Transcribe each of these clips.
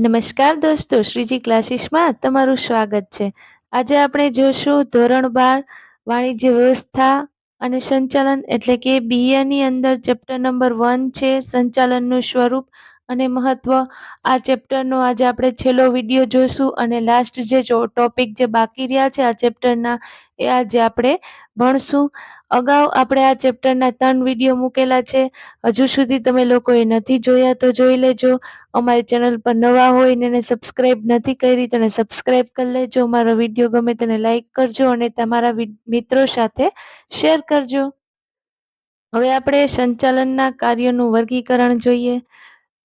નમસ્કાર દોસ્તો, શ્રીજી ક્લાસીસમાં તમારું સ્વાગત છે. આજે આપણે જોશું ધોરણ બાર, વાણિજ્ય વ્યવસ્થા અને સંચાલન એટલે કે બીએની અંદર ચેપ્ટર નંબર વન છે, સંચાલનનું સ્વરૂપ અને મહત્વ. આ ચેપ્ટરનો આજે આપણે છેલ્લો વીડિયો જોશું અને લાસ્ટ જે ટોપિક જે બાકી રહ્યા છે, આ ચેપ્ટરના એ આજે આપણે ભણશું. અગાઉ આપણે આ ચેપ્ટરના ત્રણ વીડિયો મૂકેલા છે. હજુ સુધી તમે લોકોએ નથી જોયા તો જોઈ લેજો. અમારી ચેનલ પર નવા હોય ને એને સબસ્ક્રાઈબ નથી કરી તો સબસ્ક્રાઇબ કરી લેજો. અમારો વીડિયો ગમે તેને લાઈક કરજો અને તમારા મિત્રો સાથે શેર કરજો. હવે આપણે સંચાલનના કાર્યોનું વર્ગીકરણ જોઈએ.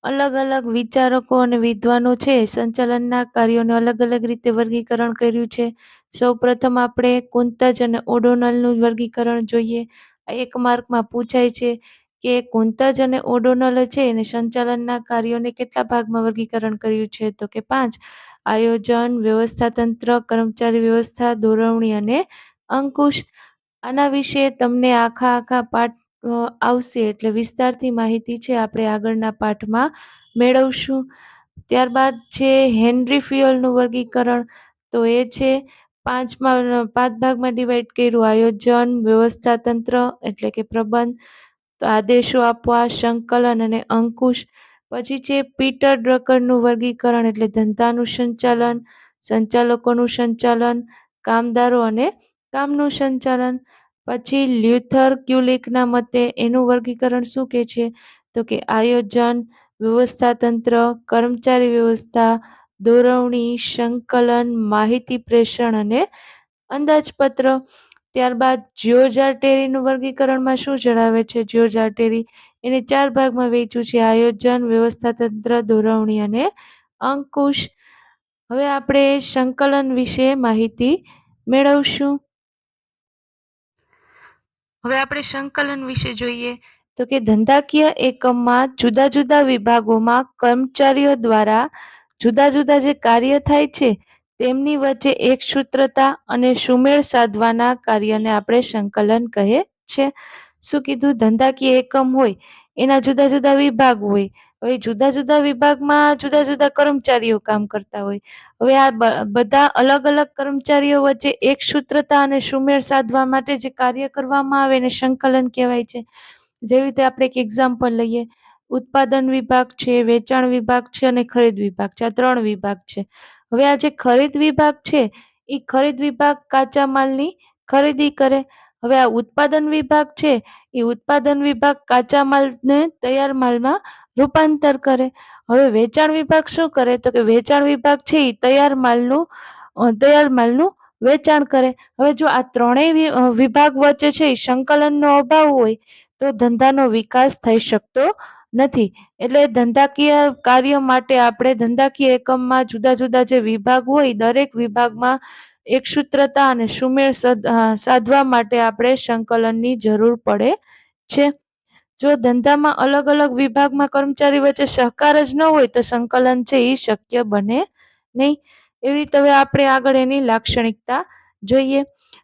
અલગ અલગ વિચારકો અને વિદ્વાનો છે. સંચાલનના કાર્યોને અલગ અલગ રીતે વર્ગીકરણ કર્યું છે. સૌ પ્રથમ આપણે કુંતજ અને ઓડોનલનું વર્ગીકરણ જોઈએ. એક માર્કમાં પૂછાય છે કે કુંતજ અને ઓડોનલ છે એને સંચાલનના કાર્યોને કેટલા ભાગમાં વર્ગીકરણ કર્યું છે? તો કે પાંચ. આયોજન વ્યવસ્થા તંત્ર કર્મચારી વ્યવસ્થા દોરવણી અને અંકુશ. આના વિશે તમને આખા આખા પાઠ આવશે એટલે વિસ્તારથી માહિતી છે આપણે આગળના પાઠમાં મેળવશું. ત્યારબાદ છે હેનરી ફ્યુઅલનું વર્ગીકરણ. તો એ છે પાંચમાં પાંચ ભાગમાં ડિવાઈડ કર્યું. આયોજન વ્યવસ્થા તંત્ર એટલે કે પ્રબંધ આદેશો આપવા, સંકલન અને અંકુશ. પછી છે પીટર ડ્રકરનું વર્ગીકરણ એટલે ધંધાનું સંચાલન, સંચાલકોનું સંચાલન, કામદારો અને કામનું સંચાલન. પછી લ્યુથર ક્યુલિકના મતે એનું વર્ગીકરણ શું કે છે? તો કે આયોજન વ્યવસ્થા તંત્ર કર્મચારી વ્યવસ્થા દોરવણી સંકલન, માહિતી પ્રેષણ અને અંદાજપત્ર. ત્યારબાદ જીઓજાર્ટેરીનું વર્ગીકરણમાં શું જણાવે છે? જીઓજાર્ટેરી એને ચાર ભાગમાં વહેંચ્યું છે. આયોજન વ્યવસ્થા તંત્ર દોરવણી અને અંકુશ. હવે આપણે સંકલન વિશે માહિતી મેળવશું. હવે આપણે સંકલન વિશે જોઈએ. તો કે ધંધાકીય એકમમાં જુદા જુદા વિભાગોમાં કર્મચારીઓ દ્વારા જુદા જુદા જે કાર્ય થાય છે, તેમની વચ્ચે એક સૂત્રતા અને સુમેળ સાધવાના કાર્યને આપણે સંકલન કહે છે. શું કીધું? ધંધાકીય એકમ હોય, એના જુદા જુદા વિભાગ હોય હવે જુદા જુદા વિભાગમાં જુદા જુદા કર્મચારીઓ કામ કરતા હોય. હવે આ બધા અલગ અલગ કર્મચારીઓ વચ્ચે એક સૂત્રતા અને સુમેળ સાધવા માટે જે કાર્ય કરવામાં આવે એને સંકલન કહેવાય છે. જેવી રીતે આપણે એક એક્ઝામ્પલ લઈએ. ઉત્પાદન વિભાગ છે, વેચાણ વિભાગ છે અને ખરીદ વિભાગ છે. આ ત્રણ વિભાગ છે. હવે આ જે ખરીદ વિભાગ છે એ ખરીદ વિભાગ કાચા માલની ખરીદી કરે. હવે આ ઉત્પાદન વિભાગ છે એ ઉત્પાદન વિભાગ કાચા માલને તૈયાર માલમાં રૂપાંતર કરે. હવે વેચાણ વિભાગ શું કરે? તો કે વેચાણ વિભાગ છે એ તૈયાર માલનું તૈયાર માલનું વેચાણ કરે. હવે જો આ ત્રણેય વિભાગ વચ્ચે છે એ સંકલનનો અભાવ હોય, તો ધંધાનો વિકાસ થઈ શકતો નથી. એટલે ધંધાકીય કાર્ય માટે આપણે ધંધાકીય એકમમાં જુદા જુદા જે વિભાગ હોય દરેક વિભાગમાં એકસૂત્રતા અને સુમેળ સાધવા માટે આપણે સંકલનની જરૂર પડે છે. જો ધંધામાં અલગ અલગ વિભાગમાં કર્મચારી વચ્ચે સહકાર જ ન હોય તો સંકલન છે એ શક્ય બને નહીં. એવી રીતે હવે આપણે આગળ એની લાક્ષણિકતા જોઈએ.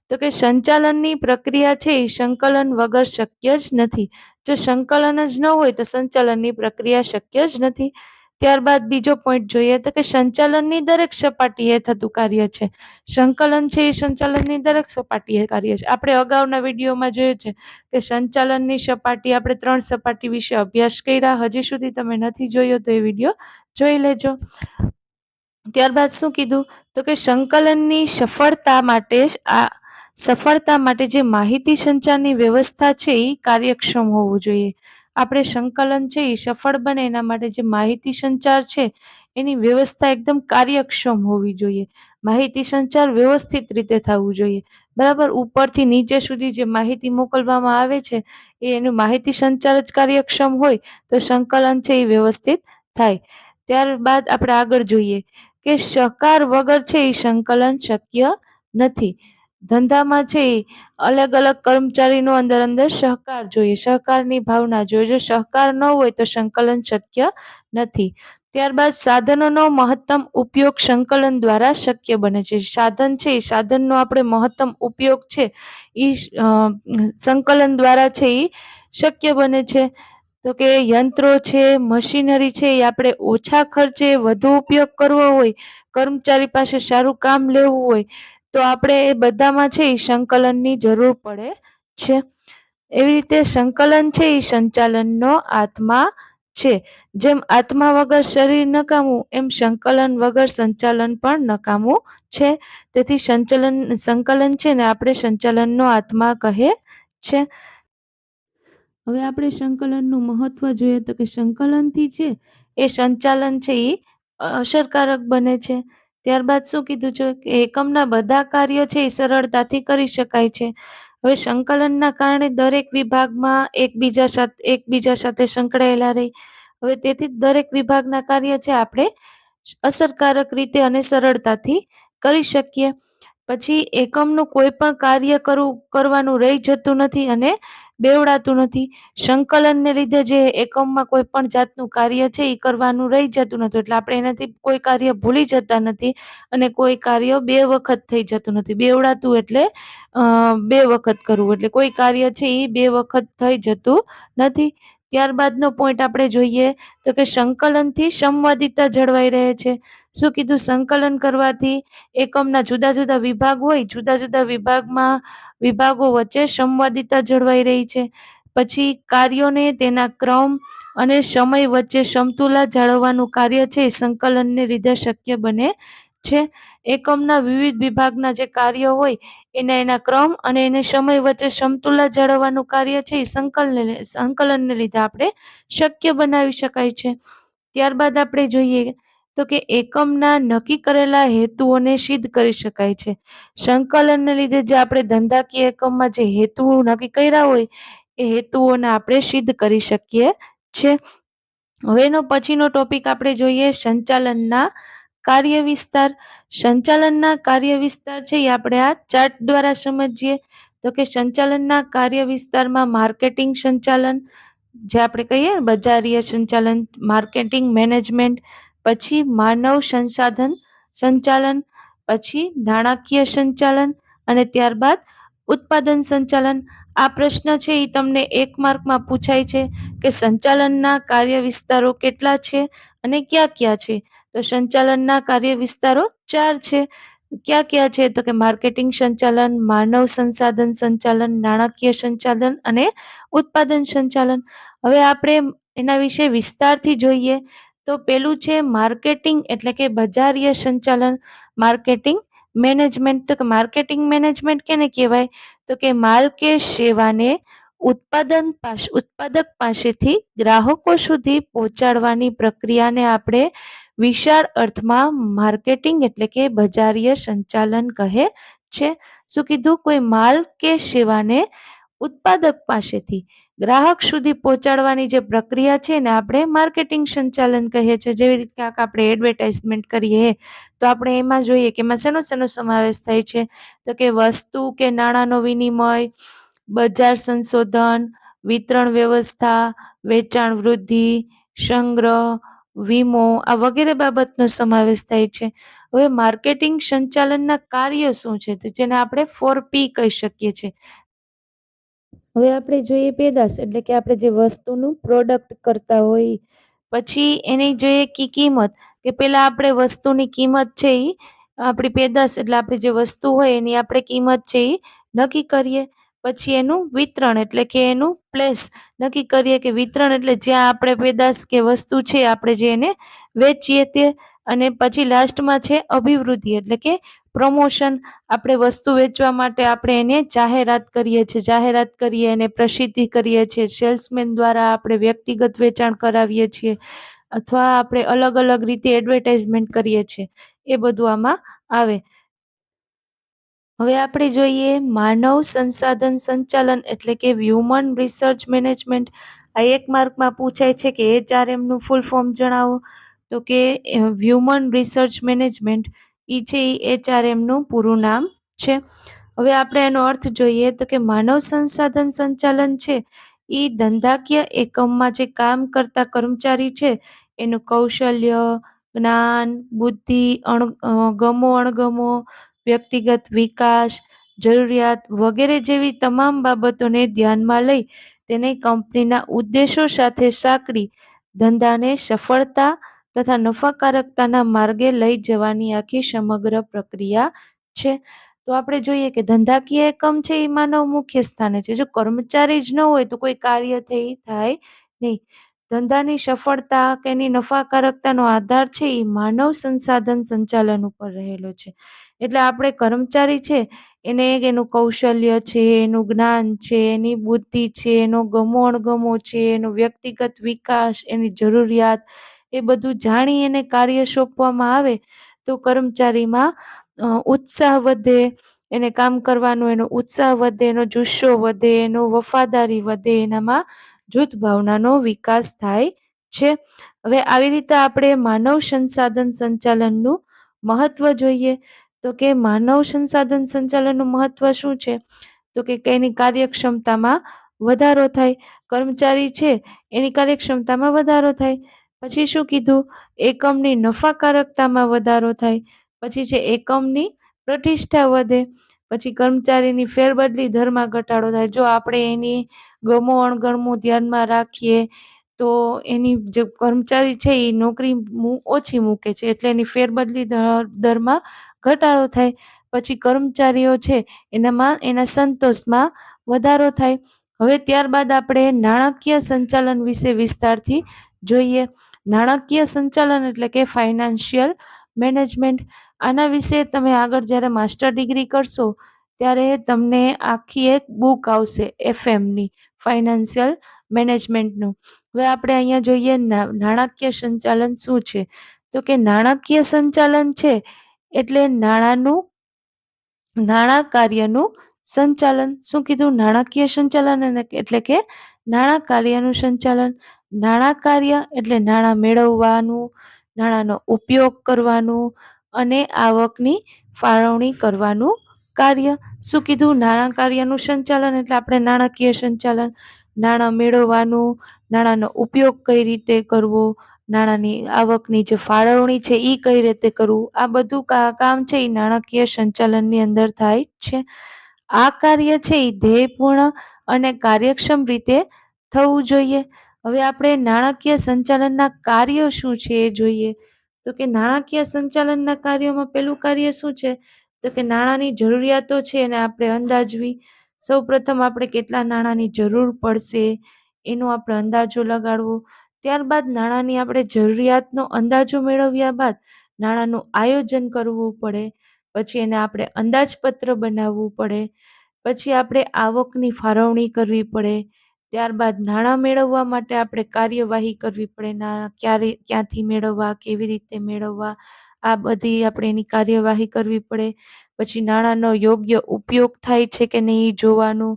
તો કે સંચાલનની પ્રક્રિયા છે એ સંકલન વગર શક્ય જ નથી. જો સંકલન જ ન હોય તો સંચાલનની પ્રક્રિયા શક્ય જ નથી. ત્યારબાદ બીજો પોઈન્ટ જોઈએ તો કે સંચાલનની દરેક સપાટીએ થતું કાર્ય છે. સંકલન છે એ સંચાલનની દરેક સપાટીએ કાર્ય છે. આપણે અગાઉના વિડીયોમાં જોયું છે કે સંચાલનની સપાટી આપણે ત્રણ સપાટી વિશે અભ્યાસ કર્યા. હજી સુધી તમે નથી જોયો તો એ વીડિયો જોઈ લેજો. ત્યારબાદ શું કીધું? તો કે સંકલનની સફળતા માટે આ સફળતા માટે જે માહિતી સંચારની વ્યવસ્થા છે એ કાર્યક્ષમ હોવું જોઈએ. આપણે સંકલન છે એ સફળ બને એના માટે જે માહિતી સંચાર છે, એની વ્યવસ્થા એકદમ કાર્યક્ષમ હોવી જોઈએ. માહિતી સંચાર વ્યવસ્થિત રીતે થવું જોઈએ. બરાબર? ઉપરથી નીચે સુધી જે માહિતી મોકલવામાં આવે છે, એ એનું માહિતી સંચાર જ કાર્યક્ષમ હોય તો સંકલન છે એ વ્યવસ્થિત થાય. ત્યારબાદ આપણે આગળ જોઈએ કે સહકાર વગર છે એ સંકલન શક્ય નથી. ધંધામાં છે અલગ અલગ કર્મચારીનો અંદર અંદર સહકાર જોઈએ. સહકારની ભાવના જોઈએ. જો સહકાર ન હોય તો સંકલન શક્ય નથી. ત્યારબાદ સાધનોનો મહત્તમ ઉપયોગ સંકલન દ્વારા શક્ય બને છે. સાધન છે એ સાધનનો આપણે મહત્તમ ઉપયોગ છે એ સંકલન દ્વારા છે એ શક્ય બને છે. તો કે યંત્રો છે, મશીનરી છે એ આપણે ઓછા ખર્ચે વધુ ઉપયોગ કરવો હોય, કર્મચારી પાસે સારું કામ લેવું હોય તો આપણે એ બધામાં છે એ સંકલનની જરૂર પડે છે. એવી રીતે સંકલન છે એ સંચાલનનો આત્મા છે. જેમ આત્મા વગર શરીર નકામું, એમ સંકલન વગર સંચાલન પણ નકામું છે. તેથી સંચલન, સંકલન છે ને આપણે સંચાલનનો આત્મા કહે છે. હવે આપણે સંકલનનું મહત્વ જોઈએ તો કે સંકલનથી છે એ સંચાલન છે એ અસરકારક બને છે. ત્યારબાદ શું કીધું છે કે એકમના બધા કાર્યો છે એ સરળતાથી કરી શકાય છે. હવે સંકલનના કારણે દરેક વિભાગમાં એકબીજા સાથે એકબીજા સાથે સંકળાયેલા રહી. હવે તેથી દરેક વિભાગના કાર્ય છે આપણે અસરકારક રીતે અને સરળતાથી કરી શકીએ. પછી એકમનું કોઈ પણ કાર્ય કરવું, કરવાનું રહી જતું નથી અને બેવડાતું નથી. સંકલનને લીધે જે એકમમાં કોઈ પણ જાતનું કાર્ય છે એ કરવાનું રહી જતું નથી. એટલે આપણે એનાથી કોઈ કાર્ય ભૂલી જતા નથી અને કોઈ કાર્ય બે વખત થઈ જતું નથી. બેવડાતું એટલે બે વખત કરવું. એટલે કોઈ કાર્ય છે એ બે વખત થઈ જતું નથી. ત્યારબાદનો પોઈન્ટ આપણે જોઈએ તો કે સંકલનથી સંવાદિતા જળવાઈ રહે છે. શું કીધું? સંકલન કરવાથી એકમના જુદા જુદા વિભાગ હોય, જુદા જુદા વિભાગમાં વિભાગો વચ્ચે સંવાદિતા જળવાઈ રહી છે. પછી કાર્યોને તેના ક્રમ અને સમય વચ્ચે સમતુલા જાળવવાનું કાર્ય છે, સંકલનને લીધે શક્ય બને છે. એકમના વિવિધ વિભાગના જે કાર્યો હોય, એના એના ક્રમ અને એને સમય વચ્ચે સમતુલા જાળવવાનું કાર્ય છે, એ સંકલન સંકલનને લીધે આપણે શક્ય બનાવી શકાય છે. ત્યારબાદ આપણે જોઈએ તો કે એકમના નક્કી કરેલા હેતુઓને સિદ્ધ કરી શકાય છે. સંકલનને લીધે જે આપણે ધંધાકીય એકમમાં જે હેતુ નક્કી કર્યા હોય, એ હેતુઓને આપણે સિદ્ધ કરી શકીએ છે. હવેનો પછીનો ટોપિક આપણે જોઈએ સંચાલનના કાર્ય વિસ્તાર સંચાલનના કાર્ય વિસ્તાર છે એ આપણે આ ચાર્ટ દ્વારા સમજીએ. તો કે સંચાલનના કાર્ય વિસ્તારમાં માર્કેટિંગ સંચાલન, જે આપણે કહીએ બજારીય સંચાલન માર્કેટિંગ મેનેજમેન્ટ પછી માનવ સંસાધન સંચાલન, પછી નાણાકીય સંચાલન અને ત્યારબાદ ઉત્પાદન સંચાલન. આ પ્રશ્ન છે એ તમને એક માર્કમાં પૂછાય છે કે સંચાલનના કાર્ય વિસ્તારો કેટલા છે અને ક્યાં ક્યાં છે? તો સંચાલનના કાર્ય વિસ્તારો ચાર છે. ક્યાં ક્યાં છે? તો કે માર્કેટિંગ સંચાલન, માનવ સંસાધન સંચાલન, નાણાકીય સંચાલન અને ઉત્પાદન સંચાલન. હવે આપણે એના વિશે વિસ્તારથી જોઈએ. તો પેલું છે માર્કેટિંગ એટલે કે બજારીય સંચાલન. Marketing management. તો કે માર્કેટિંગ મેનેજમેન્ટ કેને કહેવાય? તો કે માલ કે સેવાને ઉત્પાદન પાસે, ઉત્પાદક પાસેથી ગ્રાહકો સુધી પહોંચાડવાની પ્રક્રિયાને આપણે વિશાળ અર્થમાં માર્કેટિંગ એટલે કે બજારીય સંચાલન કહે છે. શું કીધું? કોઈ માલ કે સેવાને ઉત્પાદક પાસેથી ગ્રાહક સુધી પહોંચાડવાની જે પ્રક્રિયા છે ને આપણે માર્કેટિંગ સંચાલન કહીએ છીએ. જેવી રીતે ક્યાંક આપણે એડવર્ટાઇઝમેન્ટ કરીએ, તો આપણે એમાં જોઈએ કે એમાં શેનો શેનો સમાવેશ થાય છે? તો કે વસ્તુ કે નાણાંનો વિનિમય, બજાર સંશોધન, વિતરણ વ્યવસ્થા, વેચાણ વૃદ્ધિ, સંગ્રહ વીમો આ વગેરે બાબતનો સમાવેશ થાય છે. હવે માર્કેટિંગ સંચાલનના કાર્ય શું છે? તો જેને આપણે ફોર પી કહી શકીએ છીએ. હવે આપણે જોઈએ પેદાશ એટલે કે આપણે જે વસ્તુનું પ્રોડક્ટ કરતા હોય. પછી એની જોઈએ કી કિંમત કે પેલા આપણે વસ્તુની કિંમત છે એ આપણી પેદાશ એટલે આપણી જે વસ્તુ હોય એની આપણે કિંમત છે એ નક્કી કરીએ. પછી એનું વિતરણ એટલે કે એનું પ્લેસ નક્કી કરીએ કે વિતરણ એટલે જ્યાં આપણે પેદાશ કે વસ્તુ છે, આપણે જે એને વેચીએ તે અને પછી લાસ્ટમાં છે અભિવૃદ્ધિ એટલે કે પ્રમોશન આપણે વસ્તુ વેચવા માટે આપણે એને જાહેરાત કરીએ છીએ. જાહેરાત કરીએ એને પ્રસિદ્ધિ કરીએ છીએ. સેલ્સમેન દ્વારા આપણે વ્યક્તિગત વેચાણ કરાવીએ છીએ અથવા આપણે અલગ અલગ રીતે એડવર્ટાઇઝમેન્ટ કરીએ છીએ. એ બધું આમાં આવે. હવે આપણે જોઈએ માનવ સંસાધન સંચાલન એટલે કે હ્યુમન રિસર્ચ મેનેજમેન્ટ આ એક માર્કમાં પૂછાય છે કે એચઆરએમનું ફૂલ ફોર્મ જણાવો. તો કે હ્યુમન રિસર્ચ મેનેજમેન્ટ એ છે એ એચઆરએમનું પૂરું નામ છે. હવે આપણે એનો અર્થ જોઈએ તો કે માનવ સંસાધન સંચાલન છે એ ધંધાકીય એકમમાં જે કામ કરતા કર્મચારી છે, એનું કૌશલ્ય, જ્ઞાન, બુદ્ધિ અણ ગમો અણગમો વ્યક્તિગત વિકાસ, જરૂરિયાત વગેરે જેવી તમામ બાબતોને ધ્યાનમાં લઈ તેને કંપનીના ઉદ્દેશો સાથે સાંકળી, ધંધાને સફળતા તથા નફાકારકતાના માર્ગે લઈ જવાની આખી સમગ્ર પ્રક્રિયા છે. તો આપણે જોઈએ કે ધંધાકીય એકમ છે એ માનવ મુખ્ય સ્થાને છે. જો કર્મચારી જ ન હોય તો કોઈ કાર્ય થઈ થાય નહીં. ધંધાની સફળતા કે એની નફાકારકતાનો આધાર છે એ માનવ સંસાધન સંચાલન ઉપર રહેલો છે. એટલે આપણે કર્મચારી છે, એને એનું કૌશલ્ય છે, એનું જ્ઞાન છે, એની બુદ્ધિ છે, એનો ગમો અણગમો છે, એનો વ્યક્તિગત વિકાસ, એની જરૂરિયાત, એ બધું જાણી એને કાર્ય સોંપવામાં આવે, તો કર્મચારીમાં ઉત્સાહ વધે, એને કામ કરવાનો એનો ઉત્સાહ વધે, એનો જુસ્સો વધે, એનો વફાદારી વધે, એનામાં જૂથ ભાવનાનો વિકાસ થાય છે. હવે આવી રીતે આપણે માનવ સંસાધન સંચાલનનું મહત્વ જોઈએ તો કે માનવ સંસાધન સંચાલનનું મહત્વ શું છે? તો કે એની કાર્યક્ષમતામાં વધારો થાય. કર્મચારી છે, એની કાર્યક્ષમતામાં વધારો થાય. પછી શું કીધું? એકમની નફાકારકતામાં વધારો થાય. પછી છે એકમની પ્રતિષ્ઠા વધે. પછી કર્મચારીની ફેરબદલી દરમાં ઘટાડો થાય. જો આપણે એની ગમો અણગમો ધ્યાનમાં રાખીએ, તો એની જે કર્મચારી છે, એ નોકરી ઓછી મૂકે છે. એટલે એની ફેરબદલી દરમાં ઘટાડો થાય. પછી કર્મચારીઓ છે, એનામાં, એના સંતોષમાં વધારો થાય. હવે ત્યારબાદ આપણે નાણાકીય સંચાલન વિશે વિસ્તારથી જોઈએ. નાણાકીય સંચાલન એટલે કે ફાઇનાન્શિયલ મેનેજમેન્ટ. આના વિશે તમે આગળ જ્યારે માસ્ટર ડિગ્રી કરશો, ત્યારે તમને આખી એક બુક આવશે એફએમની ફાઇનાન્શિયલ મેનેજમેન્ટનું હવે આપણે અહીંયા જોઈએ નાણાકીય સંચાલન શું છે? તો કે નાણાકીય સંચાલન છે એટલે નાણાંનું, નાણાં કાર્યનું સંચાલન. શું કીધું? નાણાકીય સંચાલન એટલે કે નાણાં કાર્યનું સંચાલન. નાણાં કાર્ય એટલે નાણાં મેળવવાનું, નાણાંનો ઉપયોગ કરવાનું અને આવકની ફાળવણી કરવાનું કાર્ય. શું કીધું? નાણાં કાર્યનું સંચાલન એટલે આપણે નાણાકીય સંચાલન. નાણાં મેળવવાનું, નાણાંનો ઉપયોગ કઈ રીતે કરવો નાણાંની આવકની જે ફાળવણી છે એ કઈ રીતે કરવું? આ બધું કામ છે એ નાણાકીય સંચાલનની અંદર થાય છે. આ કાર્ય છે એ ધ્યેયપૂર્ણ અને કાર્યક્ષમ રીતે થવું જોઈએ. હવે આપણે નાણાકીય સંચાલનના કાર્યો શું છે એ જોઈએ. તો કે નાણાકીય સંચાલનના કાર્યોમાં પેલું કાર્ય શું છે? તો કે નાણાંની જરૂરિયાતો છે એને આપણે અંદાજવી. સૌ પ્રથમ આપણે કેટલા નાણાંની જરૂર પડશે? એનો આપણે અંદાજો લગાડવો. ત્યારબાદ નાણાંની આપણે જરૂરિયાતનો અંદાજો મેળવ્યા બાદ નાણાંનું આયોજન કરવું પડે, પછી એને આપણે અંદાજપત્ર બનાવવું પડે, પછી આપણે આવકની ફાળવણી કરવી પડે, ત્યારબાદ નાણાં મેળવવા માટે આપણે કાર્યવાહી કરવી પડે, નાણાં ક્યારે, ક્યાંથી મેળવવા, કેવી રીતે મેળવવા, આ બધી આપણે એની કાર્યવાહી કરવી પડે, પછી નાણાંનો યોગ્ય ઉપયોગ થાય છે કે નહીં જોવાનું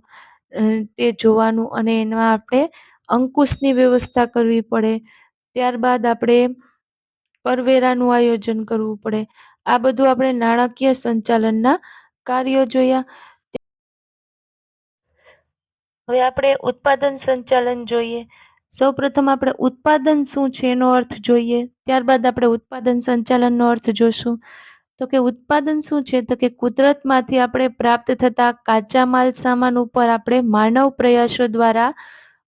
તે જોવાનું અને એમાં આપણે અંકુશની વ્યવસ્થા કરવી પડે. ત્યારબાદ આપણે કરવેરાનું આયોજન કરવું પડે. આ બધું આપણે નાણાકીય સંચાલનના કાર્યો જોયા. હવે આપણે ઉત્પાદન સંચાલન જોઈએ. સૌપ્રથમ આપણે ઉત્પાદન શું છે એનો અર્થ જોઈએ. ત્યારબાદ આપણે ઉત્પાદન સંચાલનનો અર્થ જોશું. તો કે ઉત્પાદન શું છે? તો કે કુદરતમાંથી આપણે પ્રાપ્ત થતા કાચા માલ સામાન ઉપર આપણે માનવ પ્રયાસો દ્વારા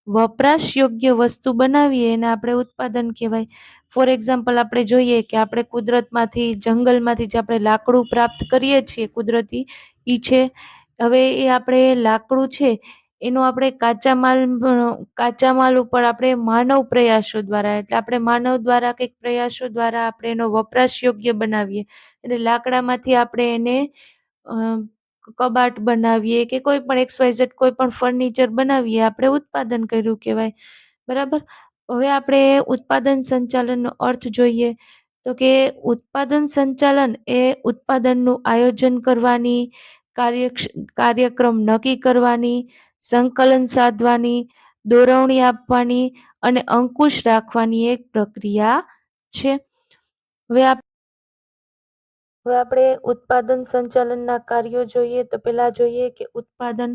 વપરાશ યોગ્ય વસ્તુ બનાવીએ એને આપણે ઉત્પાદન કહેવાય. ફોર એક્ઝામ્પલ આપણે જોઈએ કે આપણે કુદરતમાંથી, જંગલમાંથી જે આપણે લાકડું પ્રાપ્ત કરીએ છીએ, કુદરતી એ છે. હવે એ આપણે લાકડું છે, એનો આપણે કાચા માલ કાચા માલ ઉપર આપણે માનવ પ્રયાસો દ્વારા, એટલે આપણે માનવ દ્વારા કંઈક પ્રયાસો દ્વારા આપણે એનો વપરાશ યોગ્ય બનાવીએ. એટલે લાકડામાંથી આપણે એને કબાટ બનાવીએ કે કોઈ પણ એક્સ ઝેડ કોઈ પણ ફર્નિચર બનાવીએ, આપણે ઉત્પાદન કર્યું કહેવાય. બરાબર? હવે આપણે ઉત્પાદન સંચાલનનો અર્થ જોઈએ. તો કે ઉત્પાદન સંચાલન એ ઉત્પાદનનું આયોજન કરવાની કાર્ય કાર્યક્રમ નક્કી કરવાની, સંકલન સાધવાની, દોરવણી આપવાની અને અંકુશ રાખવાની એક પ્રક્રિયા છે. હવે હવે આપણે ઉત્પાદન સંચાલનના કાર્યો જોઈએ તો પહેલાં જોઈએ કે ઉત્પાદન,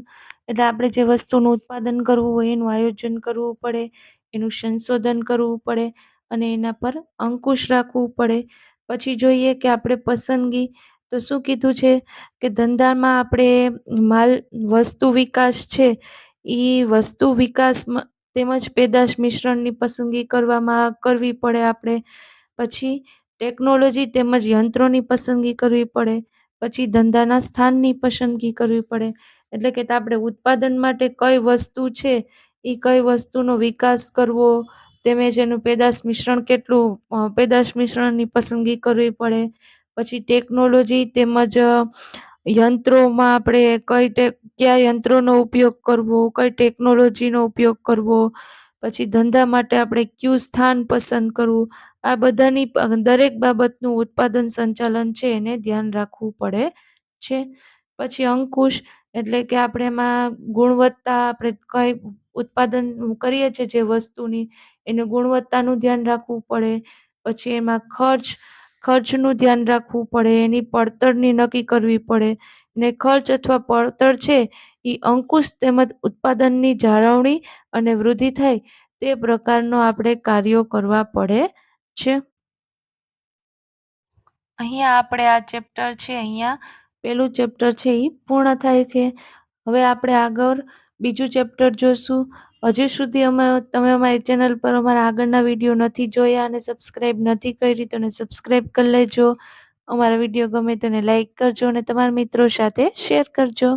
એટલે આપણે જે વસ્તુનું ઉત્પાદન કરવું હોય એનું આયોજન કરવું પડે, એનું સંશોધન કરવું પડે અને એના પર અંકુશ રાખવું પડે. પછી જોઈએ કે આપણે પસંદગી, તો શું કીધું છે કે ધંધામાં આપણે માલ, વસ્તુ વિકાસ છે એ વસ્તુ વિકાસમાં તેમજ પેદાશ મિશ્રણની પસંદગી કરવામાં કરવી પડે આપણે. પછી ટેકનોલોજી તેમજ યંત્રોની પસંદગી કરવી પડે, પછી ધંધાના સ્થાનની પસંદગી કરવી પડે. એટલે કે આપણે ઉત્પાદન માટે કઈ વસ્તુ છે એ કઈ વસ્તુનો વિકાસ કરવો, તેમજ એનું પેદાશ મિશ્રણ કેટલું પેદાશ મિશ્રણની પસંદગી કરવી પડે. પછી ટેકનોલોજી તેમજ યંત્રોમાં આપણે કઈ કયા યંત્રોનો ઉપયોગ કરવો, કઈ ટેકનોલોજીનો ઉપયોગ કરવો. પછી ધંધા માટે આપણે કયું સ્થાન પસંદ કરવું. આ બધાની દરેક બાબતનું ઉત્પાદન સંચાલન છે એને ધ્યાન રાખવું પડે છે. પછી અંકુશ એટલે કે આપણે એમાં ગુણવત્તા આપણે કઈ ઉત્પાદન કરીએ છીએ જે વસ્તુની, એની ગુણવત્તાનું ધ્યાન રાખવું પડે. પછી એમાં ખર્ચ, ખર્ચનું ધ્યાન રાખવું પડે, એની પડતરની નક્કી કરવી પડે. ને ખર્ચ અથવા પડતર છે એ અંકુશ તેમજ ઉત્પાદનની જાળવણી અને વૃદ્ધિ થાય તે પ્રકારનો આપણે કાર્યો કરવા પડે છે? અહીંયા આપણે આ ચેપ્ટર છે અહીંયા. પેલું ચેપ્ટર છે એ પૂર્ણ થાય છે. હવે આપણે આગળ બીજું ચેપ્ટર જોશું. હજી સુધી અમે, તમે અમારી ચેનલ પર અમારા આગળના વીડિયો નથી જોયા અને સબસ્ક્રાઈબ નથી કરી તો સબસ્ક્રાઈબ કરી લેજો. અમારા વીડિયો ગમે તેને લાઈક કરજો અને તમારા મિત્રો સાથે શેર કરજો.